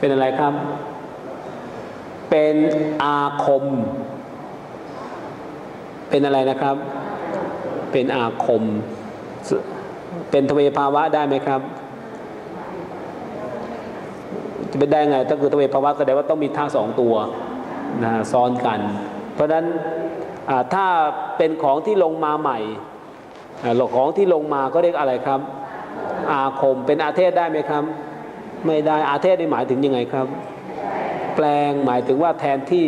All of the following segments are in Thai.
เป็นอะไรครับ เป็นอาคม เป็นอะไรนะครับ เป็นอาคม เป็นทเวภาวะได้ไหมครับจะเป็นได้ไงถ้าคือทเวภาวะแสดงว่าต้องมีท่าสองตัวนะซ้อนกัน เพราะฉะนั้นถ้าเป็นของที่ลงมาใหม่อ่าของที่ลงมาก็เรียกอะไรครับ อาคมเป็นอาเทศได้ไหมครับ ไม่ได้อาเทศนี่หมายถึงยังไงครับ แปลงหมายถึงว่าแทนที่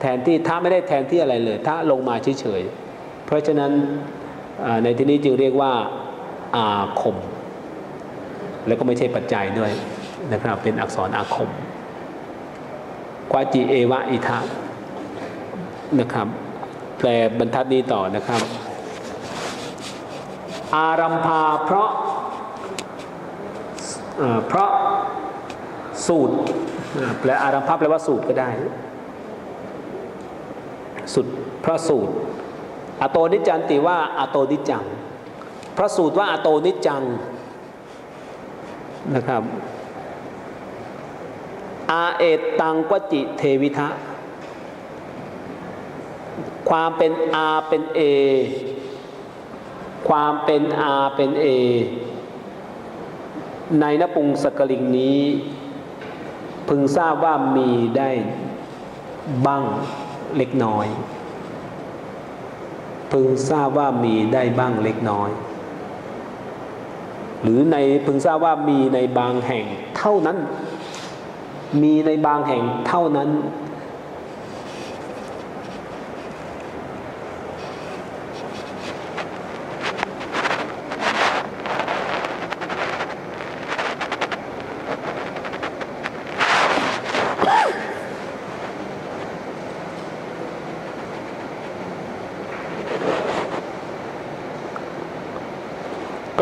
แทนที่ถ้าไม่ได้แทนที่อะไรเลยถ้าลงมาเฉยๆเพราะฉะนั้นในที่นี้จึงเรียกว่าอาคม แล้วก็ไม่ใช่ปัจจัยด้วยนะครับเป็นอักษรอาคมกวาจิเอวะอิทะนะครับแปลบรรทัดนี้ต่อนะครับ อารัมพาเพราะ เพราะสูตรแปลอารัมพาแปลว่าสูตรก็ได้ สุดพระสูตร อโตนิจจันติว่าอโตนิจจัง พระสูตรว่าอโตนิจจังนะครับอาเอตตังกวจิเทวิทะ ความเป็นอาเป็นเอ ความเป็นอาเป็นเอ ในนปุงสกลิงนี้ พึงทราบว่ามีได้บ้างเล็กน้อย พึงทราบว่ามีได้บ้างเล็กน้อย หรือในพึงทราบว่ามีในบางแห่งเท่านั้น มีในบางแห่งเท่านั้น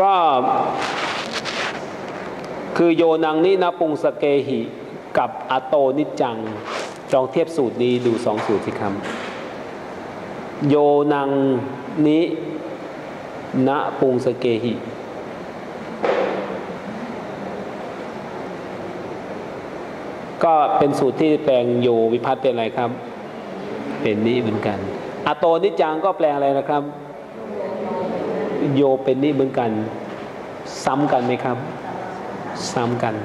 ก็คือโยนังนินาปุงสเกหิกับอโตนิจังลองเทียบสูตรนี้ดูสองสูตรสิครับโยนังนินะปุงสเกหิก็เป็นสูตรที่แปลงโยวิพัฒน์เป็นอะไรครับ เป็นนี้เหมือนกันอโตนิจังก็แปลงอะไรนะครับ โยเป็นนี่เหมือนกัน ซ้ำกันไหมครับ ซ้ำกัน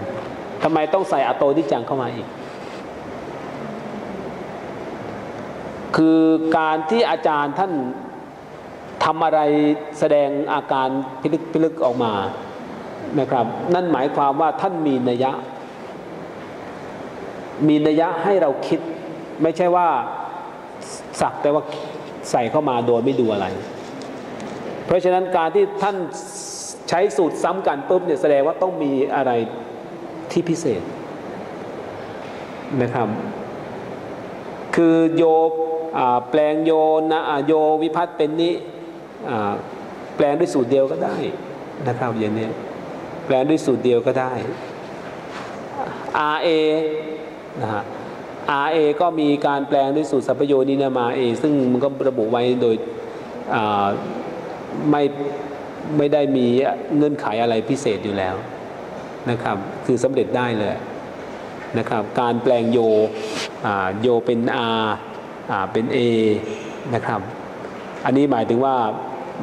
ทำไมต้องใส่อโตนิจังเข้ามาอีก คือการที่อาจารย์ท่านทำอะไรแสดงอาการพิลึกพิลึกออกมานะครับ นั่นหมายความว่าท่านมีนัยยะ มีนัยยะให้เราคิด ไม่ใช่ว่าสักแต่ว่าใส่เข้ามาโดยไม่ดูอะไร เพราะฉะนั้นการที่ท่านใช้สูตรซ้ำกันปุ๊บเนี่ยแสดงว่าต้องมีอะไรที่พิเศษนะครับ คือโยอแปลงโยนะอ่าโยวิพัฒน์เป็นนี้แปลงด้วยสูตรเดียวก็ได้นะครับอย่างนี้แปลงด้วยสูตรเดียวก็ได้ RA นะฮะ RA ก็มีการแปลงด้วยสูตรสัพพโยนินามาเอซึ่งมันก็ระบุไว้โดยอ่า ไม่ไม่ได้มีเงื่อนไขอะไรพิเศษอยู่แล้วนะครับ คือสำเร็จได้เลยนะครับ การแปลงโยโยเป็น R อ่าเป็น A นะครับ อันนี้หมายถึงว่า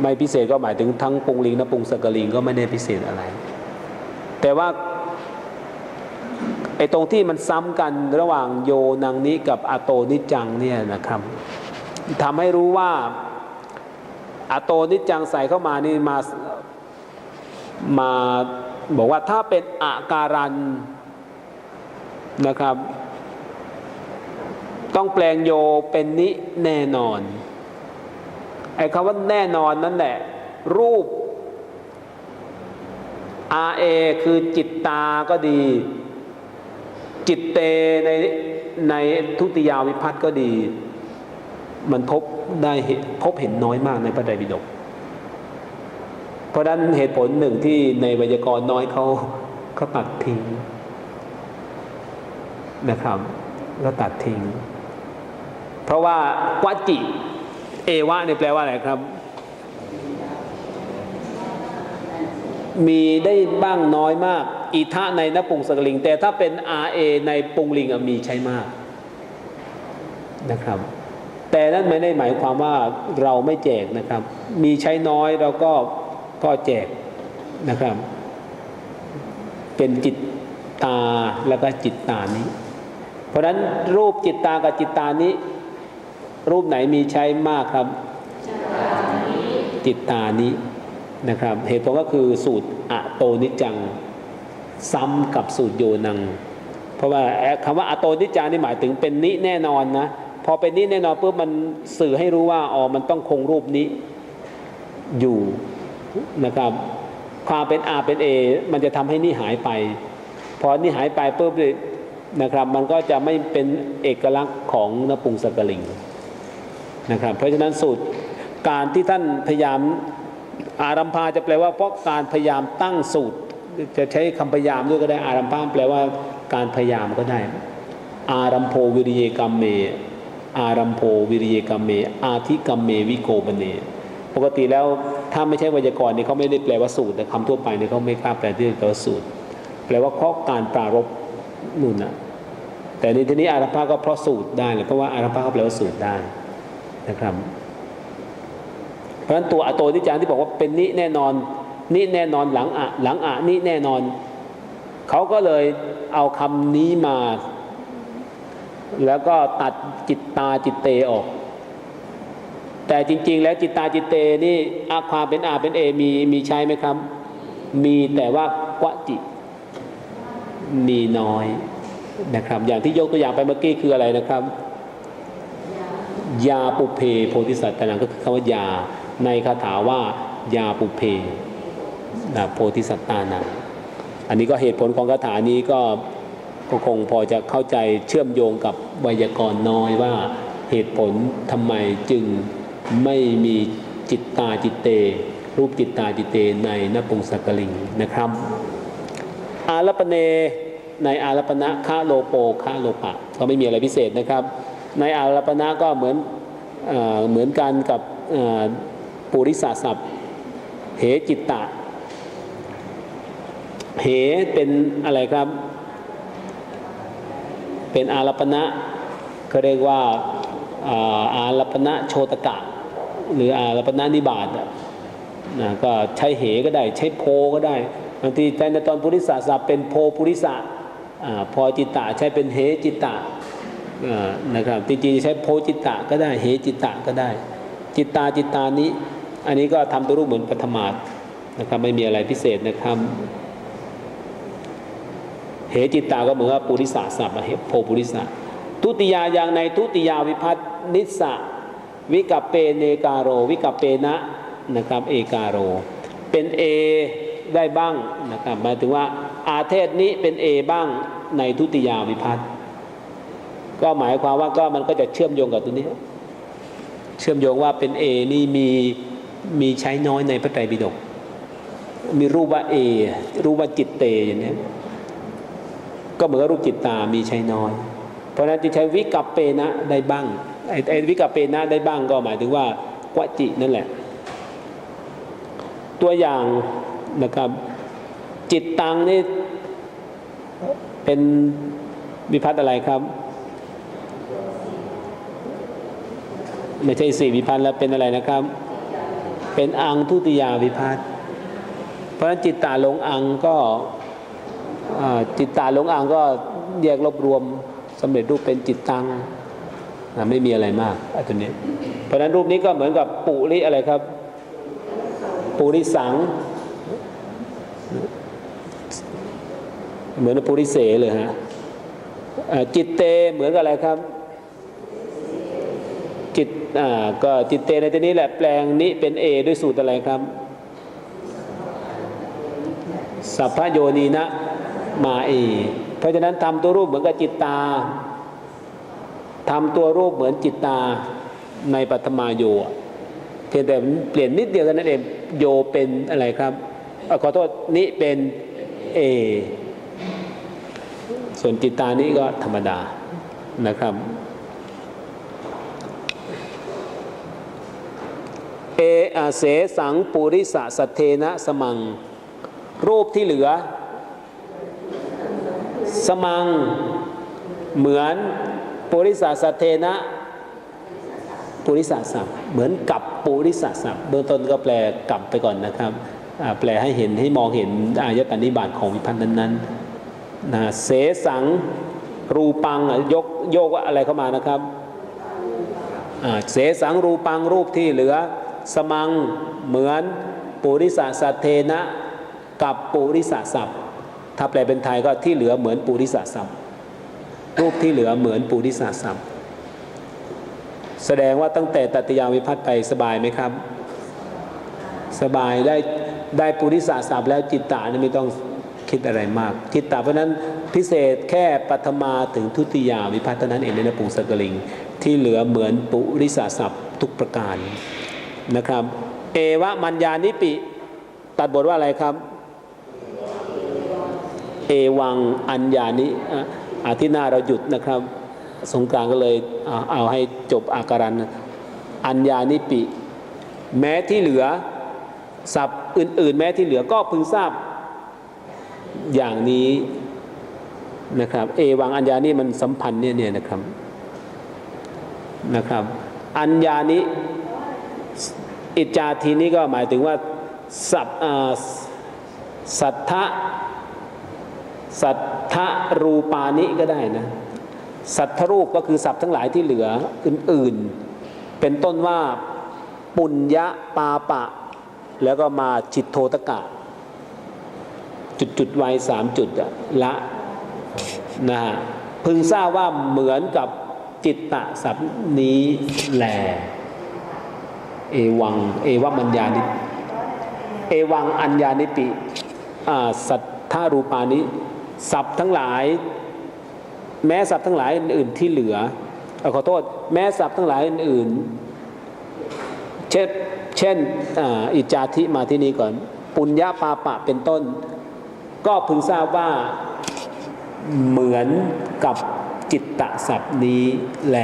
ไม่พิเศษก็หมายถึงทั้งปรุงลิงและปรุงสกลิงก็ไม่ได้พิเศษอะไร แต่ว่าไอ้ตรงที่มันซ้ำกันระหว่างโยนังนี้กับอะโตนิจังเนี่ยนะครับทำให้รู้ว่า อโตนิจจังใส่เข้ามานี่มามาบอกว่าถ้าเป็นอาการันนะครับ ต้องแปลงโยเป็นนิแน่นอนไอ้คำว่าแน่นอนนั่นแหละ รูป RA คือจิตตาก็ดี จิตเตในในทุติยาวิพัฒก็ดี มันพบได้พบเห็นน้อยมากในพระไตรปิฎกเพราะนั้นเหตุผลหนึ่งที่ในไวยากรณ์น้อยเขาเขาตัดทิ้งนะครับก็ตัดทิ้ง เพราะว่ากวจิ เอวะเนี่ยแปลว่าอะไรครับ มีได้บ้างน้อยมาก อิทะในนปุงสกลิง แต่ถ้าเป็น RA ในปุงลิงมีใช้มากนะครับ แต่นั้นไม่ได้หมายความว่าเราไม่แจกนะครับ มีใช้น้อยเราก็ก็แจกนะครับ เป็นจิตตาแล้วก็จิตตานี้ เพราะฉะนั้นรูปจิตตากับจิตตานี้ รูปไหนมีใช้มากครับ จิตตานี้นะครับ เหตุผลก็คือสูตรอะโตนิจังซ้ำกับสูตรโยนัง เพราะว่าคำว่าอะโตนิจังนี่หมายถึงเป็นนิแน่นอนนะ อเป็นนิแน่นอนปุ๊บมันสื่อให้รู้ว่าอ๋อมันต้องคงรูปนี้อยู่นะครับความเป็นอาเป็นเอมันจะทำให้นี่หายไป พอนี่หายไปปุ๊บนะครับ มันก็จะไม่เป็นเอกลักษณ์ของนปุงสกลิงนะครับ เพราะฉะนั้นสูตรการที่ท่านพยายามอารัมพาจะแปลว่าเพราะการพยายามตั้งสูตร จะใช้คำพยายามด้วยก็ได้อารัมพาแปลว่าการพยายามก็ได้ อารัมโพวิริยกัมเม อารัมโพวิริยกัมเม อาทิกัมเมวิโกบเน ปกติแล้วถ้าไม่ใช่ไวยากรณ์นี่เขาไม่ได้แปลว่าสูตรแต่คำทั่วไปนี่เขาไม่กล้าแปลที่แปลว่าสูตร แปลว่าเพราะการปรารบนู่นนะแต่ในที่นี้อารัมพาก็เพราะสูตรได้เลยเพราะว่าอารัมพาก็แปลว่าสูตรได้นะครับ เพราะฉะนั้นตัวอโตนิจจังที่บอกว่าเป็นนิแน่นอนนิแน่นอนหลังอะหลังอะนิแน่นอน เขาก็เลยเอาคำนี้มา แล้วก็ตัดจิตตาจิตเตออก แต่จริง ๆ แล้วจิตตาจิตเตนี่อาความเป็นอาเป็นเอมีมีใช้ไหมครับ มีแต่ว่ากวจิมีน้อยนะครับ อย่างที่ยกตัวอย่างไปเมื่อกี้คืออะไรนะครับ ยาปุเพโพธิสัตว์ตนังก็คือคำว่ายาในคาถาว่ายาปุเพนะโพธิสัตตานังอันนี้ก็เหตุผลของคาถานี้ก็ ก็คงพอจะเข้าใจเชื่อมโยงกับไวยากรณ์น้อยว่าเหตุผลทำไมจึงไม่มีจิตตาจิตเต รูปจิตตาจิตเตในนปุงสกลิงนะครับ อารัปเนในอารัปณะคาโลโปคาโลปะ ก็ไม่มีอะไรพิเศษนะครับ ในอารัปณะก็เหมือนเอเหมือนกันกับปุริสาสัพเหจิตตะเหเป็นอะไรครับ เป็นอารัปณะเขาเรียกว่าอารัปณะโชตกะ หรืออารัปณะนิบาตนะก็ใช้เหก็ได้ใช้โพก็ได้บางทีแต่ในตอนปุริสาสัพเป็นโพปุริสะพอจิตตะใช้เป็นเหจิตตะนะครับจริงๆใช้โพจิตตะก็ได้เหจิตตะก็ได้ จิตตาจิตตานี้ อันนี้ก็ทำตัวรูปเหมือนปฐมานะครับไม่มีอะไรพิเศษนะครับ เหจิตตาก็เหมือนว่าปุริสาสัพอะเหโพปุริสะทุติยาอย่างในทุติยาวิพัฒนิสสะวิกัปเปเนกาโร วิกัปเปนะนะครับเอกาโร เป็นเอได้บ้างนะครับหมายถึงว่าอาเทศนี้เป็นเอบ้างในทุติยาวิพัฒก็หมายความว่าก็มันก็จะเชื่อมโยงกับตัวนี้ เชื่อมโยงว่าเป็นเอนี่มีมีใช้น้อยในพระไตรปิฎกมีรูปว่าเอรูปว่าจิตเตอย่างนี้ ก็เหมือนกับรูปจิตตามีใช้น้อย เพราะนั้นจะใช้วิกัปเปนะได้บ้างไอ้วิกัปเปนะได้บ้างก็หมายถึงว่ากวจินั่นแหละ ตัวอย่างนะครับ จิตตังนี่เป็นวิพัฒน์อะไรครับไม่ใช่สี่วิพัฒน์แล้วเป็นอะไรนะครับ เป็นอังทุติยาวิพัฒน์เพราะฉะนั้นจิตตาลงอังก็ จิตตาหลงอ่างก็แยกรวบรวมสำเร็จรูปเป็นจิตตังไม่มีอะไรมากไอ้ตัวนี้ เพราะนั้นรูปนี้ก็เหมือนกับปุริอะไรครับ ปุริสัง เหมือนปุริเสเลยฮะจิตเตเหมือนกับอะไรครับ จิตอ่าก็จิตเตในที่นี้แหละแปลงนี้เป็นเอด้วยสูตรอะไรครับสัพพโยนีนะ มาเอเพราะฉะนั้นทำตัวรูปเหมือนกับจิตตาทำตัวรูปเหมือนจิตตาในปัตมาโยเพียงแต่เปลี่ยนนิดเดียวเท่านั้นเองโยเป็นอะไรครับอขอโทษนิเป็นเอ ส่วนจิตตานี้ก็ธรรมดานะครับเออาเสสังปุริสะสัทเทนะสมัง รูปที่เหลือ สมังเหมือนปุริสาสเทนะปุริสาสัพเหมือนกับปุริสาสัพเบื้องต้นก็แปลกลับไปก่อนนะครับแปลให้เห็นให้มองเห็นอายตนิบาตของวิพันธ์นั้นๆนะเสสังรูปังยกโยกว่าอะไรเข้ามานะครับเสสังรูปังรูปที่เหลือสมังเหมือนปุริสาสเทนะกับปุริสาสัพ ถ้าแปลเป็นไทยก็ที่เหลือเหมือนปุริสาสัพรูปที่เหลือเหมือนปุริสาสัพแสดงว่าตั้งแต่ตัตยาวิพัฒน์ไปสบายไหมครับ สบายได้ได้ปุริสาสับแล้วจิตตานี่ไม่ต้องคิดอะไรมาก จิตตาเพราะนั้นพิเศษแค่ปัทมาถึงทุติยาวิพัฒน์เท่านั้นเองในนปุงสกลิง ที่เหลือเหมือนปุริสาสับทุกประการนะครับ เอวะมัญญานิปิ ตัดบทว่าอะไรครับ วังอัญญานิอ่าทิตย์หน้าเราหยุดนะครับ สงกรานก็เลยเอาให้จบอาการันอัญญานิปิ แม้ที่เหลือศัพท์อื่น ๆ แม้ที่เหลือก็พึงทราบอย่างนี้นะครับ เอวังอัญญานี่มันสัมพันธ์เนี่ยเนี่ยนะครับนะครับ อัญญานิอิจาทีนี้ก็หมายถึงว่าสัพอ่าสัทธะ สัทธรูปานิก็ได้นะสัทธรูปก็คือศัพท์ทั้งหลายที่เหลืออื่นๆ เป็นต้นว่าปุญญะปาปะ แล้วก็มาจิตโทตกะ จุดจุดไว้สามจุดละนะฮะพึงทราบว่าเหมือนกับจิตตะศัพนี้แหลเอวัง เอวมัญญานิเอวังอัญญานิปิสัทธารูปานิ ศัพท์ทั้งหลาย แม้ศัพท์ทั้งหลายอื่นๆที่เหลืออขอโทษ แม้ศัพท์ทั้งหลายอื่นๆเช่นเช่นอิจาธิมาที่นี้ก่อน ปุญญาปาปะเป็นต้น ก็พึงทราบว่าเหมือนกับจิตตะศัพท์นี้แหล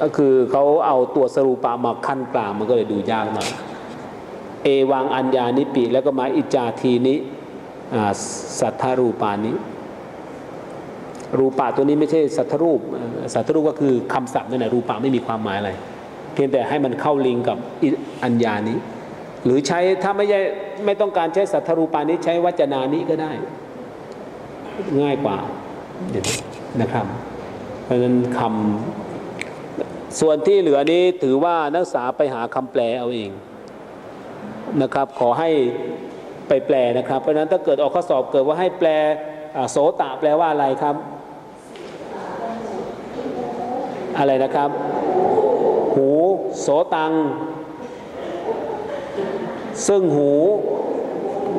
ก็คือเขาเอาตัวสรูปะมาขั้นกลางมันก็เลยดูยากหน่อย เอวังอัญญานิปิ แล้วก็มาอิจจาทีนิสัทธารูปานิรูปะตัวนี้ไม่ใช่สัทธรูปสัทธรูปก็คือคำศัพท์นั่นแหละรูปะไม่มีความหมายอะไร เพียงแต่ให้มันเข้าลิงกับอัญญานิหรือใช้ถ้าไม่ใช่ไม่ต้องการใช้สัทธรูปานิใช้วัจนานิก็ได้ ง่ายกว่านะครับ เพราะฉะนั้นคำส่วนที่เหลือนี้ถือว่านักศึกษาไปหาคำแปลเอาเอง นะครับขอให้ไปแปลนะครับ เพราะฉะนั้นถ้าเกิดออกข้อสอบเกิดว่าให้แปลโสตะแปลว่าอะไรครับ อะไรนะครับ หูโสตัง ซึ่งหู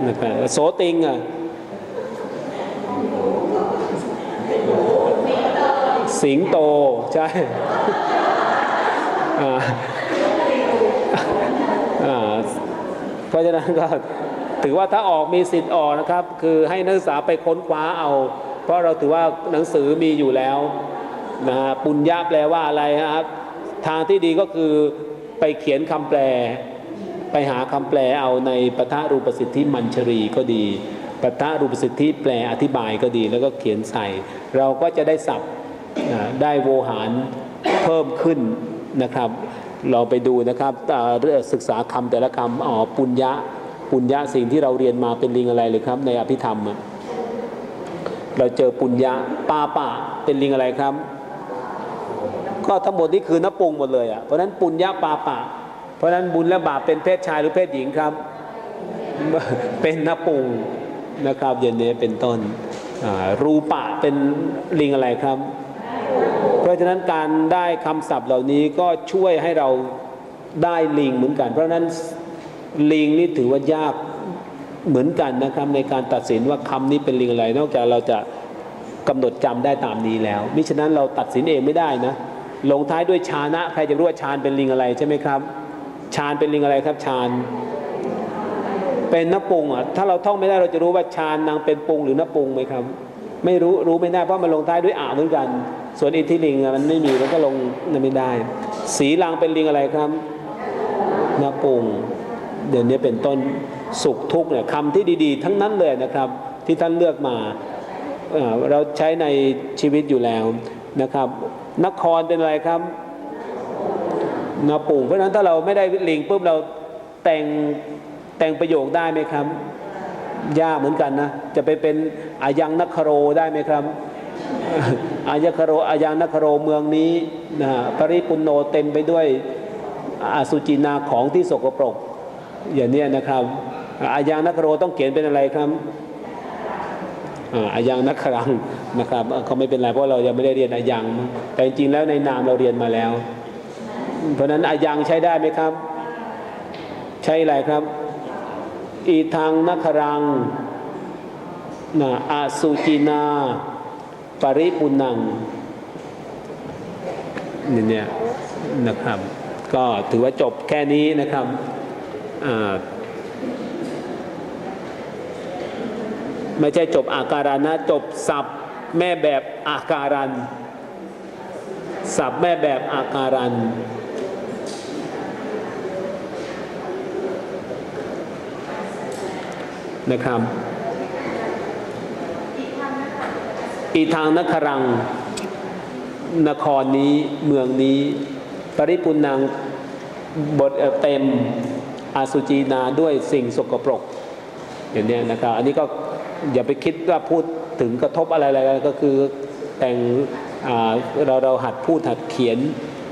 นะครับโสติงอะสิงโตใช่ อ่าอ่า เพ ราะฉะนั้นก็ถือว่าถ้าออกมีสิทธิ์ออกนะครับ คือให้นักศึกษาไปค้นคว้าเอา เพราะเราถือว่าหนังสือมีอยู่แล้วนะปุญญาแปลว่าอะไรครับ ทางที่ดีก็คือไปเขียนคำแปล ไปหาคำแปลเอาในปทะรูปสิทธิมัญชรีก็ดีปทะรูปสิทธิแปลอธิบายก็ดี แล้วก็เขียนใส่ เราก็จะได้ศัพท์ได้โวหารเพิ่มขึ้นนะครับ เราไปดูนะครับเรื่องศึกษาคำแต่ละคำอ๋อปุญญะปุญญะสิ่งที่เราเรียนมาเป็นลิงอะไรเลยครับ ในอภิธรรม เราเจอปุญญะปาปะเป็นลิงอะไรครับ ก็ทั้งหมดนี้คือนปุงหมดเลยอะเพราะนั้นปุญญาปาปะ เพราะนั้นบุญและบาปเป็นเพศชายหรือเพศหญิงครับ เป็นนปุงนะครับอย่างนี้เป็นต้นรูปะเป็นลิงอะไรครับะฉะนั้นการได้คำศัพท์เหล่านี้ก็ช่วยให้เราได้ลิงเหมือนกัน เพราะฉะนั้นลิงนี่ถือว่ายากเหมือนกันนะครับในการตัดสินว่าคำนี้เป็นลิงอะไร นอกจากเราจะกำหนดจำได้ตามนี้แล้วมิฉะนั้นเราตัดสินเองไม่ได้นะลงท้ายด้วยชานะใครจะรู้ว่าชานเป็นลิงอะไรใช่ไหมครับ ชานเป็นลิงอะไรครับชานเป็นนปุงอะถ้าเราท่องไม่ได้เราจะรู้ว่าชานนางเป็นปุงหรือนปุงไหมครับ ไม่รู้รู้ไม่ได้เพราะมันลงท้ายด้วยอ่าเหมือนกัน ส่วนอิทธิลิงมันไม่มีมันก็ลงนั่นไม่ได้ สีลังเป็นลิงอะไรครับนาปุงเดี๋ยวนี้เป็นต้นสุขทุกข์เนี่ยคำที่ดี ๆ ทั้งนั้นเลยนะครับ ที่ท่านเลือกมาเราใช้ในชีวิตอยู่แล้วนะครับ นครเป็นอะไรครับนาปุงเพราะฉะนั้นถ้าเราไม่ได้ลิงปุ๊บเราแต่งแต่งประโยคได้ไหมครับ ยากเหมือนกันนะ จะไปเป็นอายังนักคโรได้ไหมครับ อายคโรอายังนักคโรเมืองนี้นะปริปุนโนเต็มไปด้วยอสุจินาของที่สกปรก อย่างนี้นะครับ อายังนักคโรต้องเขียนเป็นอะไรครับอาอายังนักครังนะครับเขาไม่เป็นไรเพราะเรายังไม่ได้เรียนอายัง แต่จริงๆแล้วในนามเราเรียนมาแล้ว เพราะฉะนั้นอายังใช้ได้ไหมครับ ใช่อะไรครับ อีทางนักครังนะอาสุจินา ปริปุนังนี่เนี่ยนะครับ ก็ถือว่าจบแค่นี้นะครับไม่ใช่จบอาการันนะ จบศัพท์แม่แบบอาการันศัพท์แม่แบบอาการันนะครับ อีทางนครังนครนี้เมืองนี้ ปริปุนังบทเต็มอาสุจีนาด้วยสิ่งสกปรกอย่างเนี้ยนะครับ อันนี้ก็อย่าไปคิดว่าพูดถึงกระทบอะไรอะไรก็คือแต่งเราเราหัดพูดหัดเขียน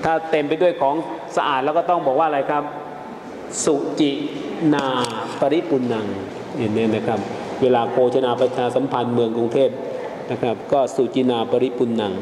ถ้าเต็มไปด้วยของสะอาดแล้วก็ต้องบอกว่าอะไรครับ สุจินาปริปุนังอย่างนี้นะครับ เวลาโฆษณาประชาสัมพันธ์เมืองกรุงเทพ นะครับ ก็สุจินาปริปุนัง